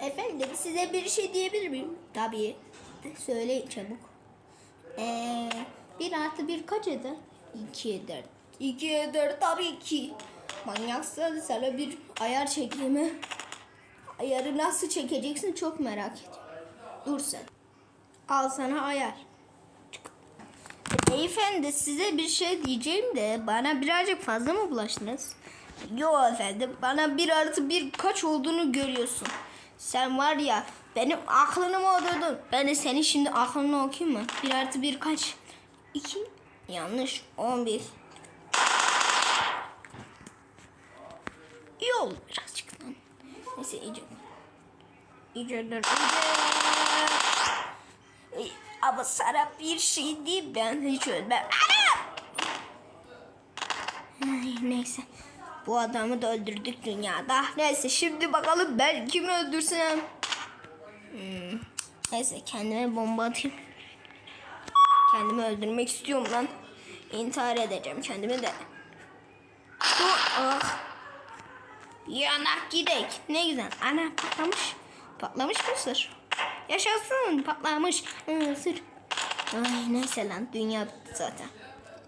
Efendim size bir şey diyebilir miyim? Tabii. Söyle çabuk. Ee, bir artı bir kaç eder? İki eder. İki eder tabii ki. Manyaksan sana bir ayar çekeyim mi? Ayarı nasıl çekeceksin çok merak ediyorum. Dur sen. Al sana ayar. Beyefendi size bir şey diyeceğim de bana birazcık fazla mı bulaştınız? Yo efendim bana bir artı bir kaç olduğunu görüyorsun. Sen var ya benim aklını mı odurdun? Ben de senin şimdi aklını okuyayım mı? Bir artı bir kaç? İki. Yanlış. On bir. İyi oldu birazcık lan. Neyse iyice. İyice dur. iyice. Ama sana bir şey diyeyim ben hiç ölmem. Ay, neyse. Bu adamı da öldürdük dünyada. Neyse şimdi bakalım ben kimi öldürsem. Hmm. Neyse kendime bomba atayım. Kendimi öldürmek istiyorum lan. İntihar edeceğim kendimi de. Ah. Yanak gidek. Ne güzel. Ana patlamış. Patlamış mısır? Yaşasın patlamış mısır. Ay neyse lan dünya bitti zaten.